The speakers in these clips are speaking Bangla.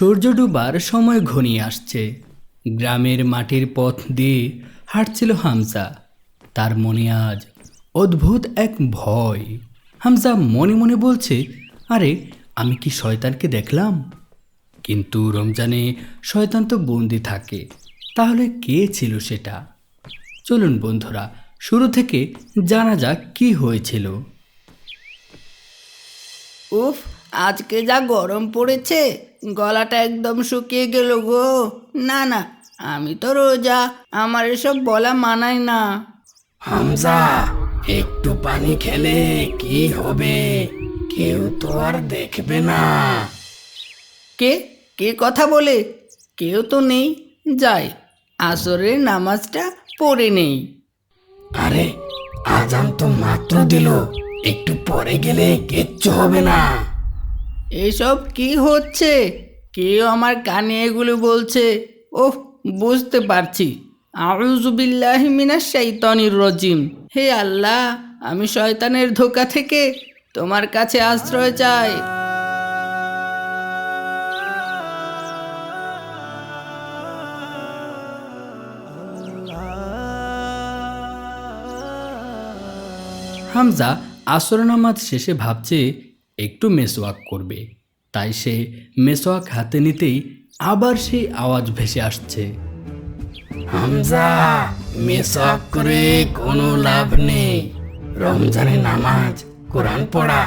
সূর্য ডুবার সময় ঘনিয়ে আসছে। গ্রামের মাটির পথ দিয়ে হাঁটছিল হামজা। তার মনে আজ অদ্ভুত এক ভয়। হামজা মনে মনে বলছে, আরে, আমি কি শয়তানকে দেখলাম? কিন্তু রমজানে শয়তান তো বন্দি থাকে। তাহলে কে ছিল সেটা? চলুন বন্ধুরা, শুরু থেকে জানা যাক কি হয়েছিল। উফ আজকে যা গরম পড়েছে গলাটা একদম শুকিয়ে গেল গো। না না আমি তো রোজা আমার এসব বলা মানায় না। হামজা একটু পানি খেলে কি হবে? কেউ তো আর দেখবে না। কে কে কথা বলে? কেউ তো নেই যাই আসরের নামাজটা পড়ে নেই। আরে আজান তো মাত্র দিল। একটু পরে গেলে কিচ্ছু হবে না। এসব কি হচ্ছে? কেউ আমার কানে এগুলো বলছে। ওহ, বুঝতে পারছি। আউজুবিল্লাহি মিনাশ শাইতানির রজিম। হে আল্লাহ, আমি শয়তানের ধোকা থেকে তোমার কাছে আশ্রয় চাই। হামজা আসর নামাজ শেষে ভাবছে, একটু মেসোয়াক করবে। তাই সে মেসোয়াক হাতে নিতেই আবার সেই আওয়াজ ভেসে আসছে। হামজা মেসওয়াক করে কোনো লাভ নেই। রমজানে নামাজ, কোরআন পড়া,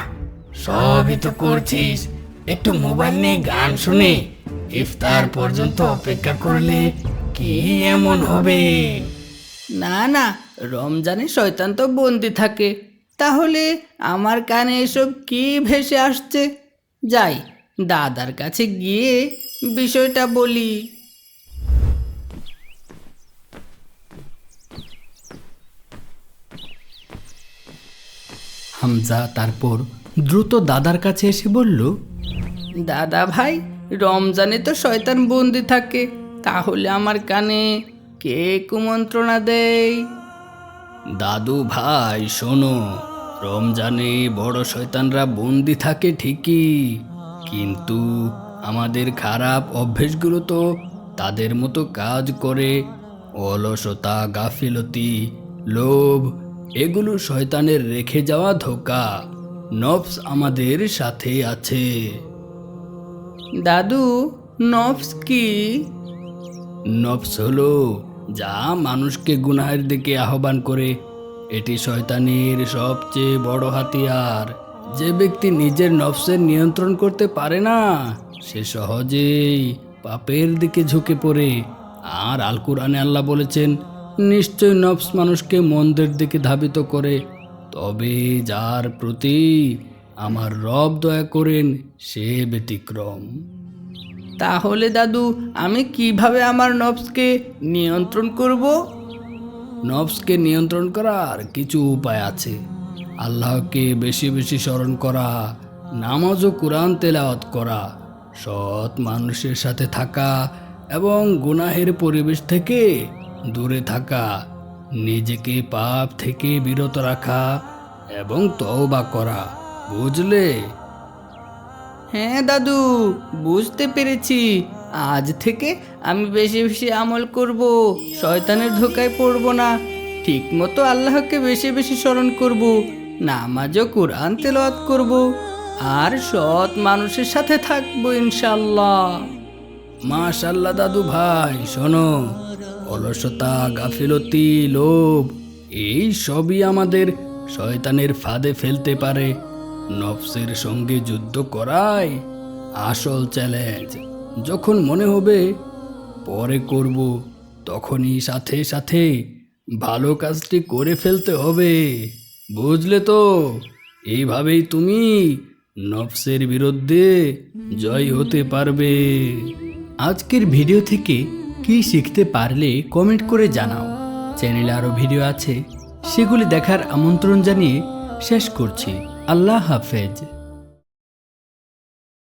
সবই তো করছিস। একটু মোবাইল নিয়ে গান শুনে ইফতার পর্যন্ত অপেক্ষা করলে কি এমন হবে? না না, রমজানে শয়তান তো বন্দি থাকে। তাহলে আমার কানে এসব কি ভেসে আসছে? যাই, দাদার কাছে গিয়ে বিষয়টা বলি। হামজা তারপর দ্রুত দাদার কাছে এসে বলল, দাদা ভাই, রমজানে তো শয়তান বন্দি থাকে। তাহলে আমার কানে কে কুমন্ত্রণা দেয়? দাদু ভাই শোনো রমজানে বড় শয়তানরা বন্দি থাকে ঠিকই কিন্তু আমাদের খারাপ অভ্যেসগুলো তো তাদের মতো কাজ করে। অলসতা গাফিলতি লোভ এগুলো শয়তানের রেখে যাওয়া ধোকা নফস আমাদের সাথে আছে। দাদু নফস কি? নফস হলো যা মানুষকে গুনাহের দিকে আহ্বান করে, এটি শয়তানের সবচেয়ে বড় হাতিয়ার। যে ব্যক্তি নিজের নফসের নিয়ন্ত্রণ করতে পারে না, সে সহজেই পাপের দিকে ঝুঁকে পড়ে। আর আল কুরআনে আল্লাহ বলেছেন, নিশ্চয় নফস মানুষকে মন্দের দিকে ধাবিত করে, তবে যার প্রতি আমার রব দয়া করেন, সে ব্যতিক্রম। তাহলে দাদু, আমি কীভাবে আমার নফসকে নিয়ন্ত্রণ করব? নফসকে নিয়ন্ত্রণ করার কিছু উপায় আছে। আল্লাহকে বেশি বেশি স্মরণ করা, নামাজ ও কোরআন তেলাওয়াত করা, সৎ মানুষের সাথে থাকা এবং গুনাহের পরিবেশ থেকে দূরে থাকা, নিজেকে পাপ থেকে বিরত রাখা এবং তওবা করা, বুঝলে? হ্যাঁ দাদু, বুঝতে পেরেছি। আজ থেকে আমি বেশি বেশি আমল করব, শয়তানের ধোকায় পড়ব না। ঠিক মতো আল্লাহকে বেশি বেশি স্মরণ করব, নামাজও কোরআন তেলাওয়াত করব, আর সৎ মানুষের সাথে থাকব ইনশাল্লাহ মাশাল্লাহ দাদু ভাই, শোনো, অলসতা, গাফিলতি, লোভ, এই সবই আমাদের শয়তানের ফাঁদে ফেলতে পারে। নফসের সঙ্গে যুদ্ধ করাই আসল চ্যালেঞ্জ। যখন মনে হবে, পরে করব, তখনই সাথে সাথে ভালো কাজটি করে ফেলতে হবে। বুঝলে তো? এইভাবেই তুমি নফসের বিরুদ্ধে জয় হতে পারবে। আজকের ভিডিও থেকে কি শিখতে পারলে কমেন্ট করে জানাও। চ্যানেলে আরও ভিডিও আছে, সেগুলি দেখার আমন্ত্রণ জানিয়ে শেষ করছি। আল্লাহ হাফেজ।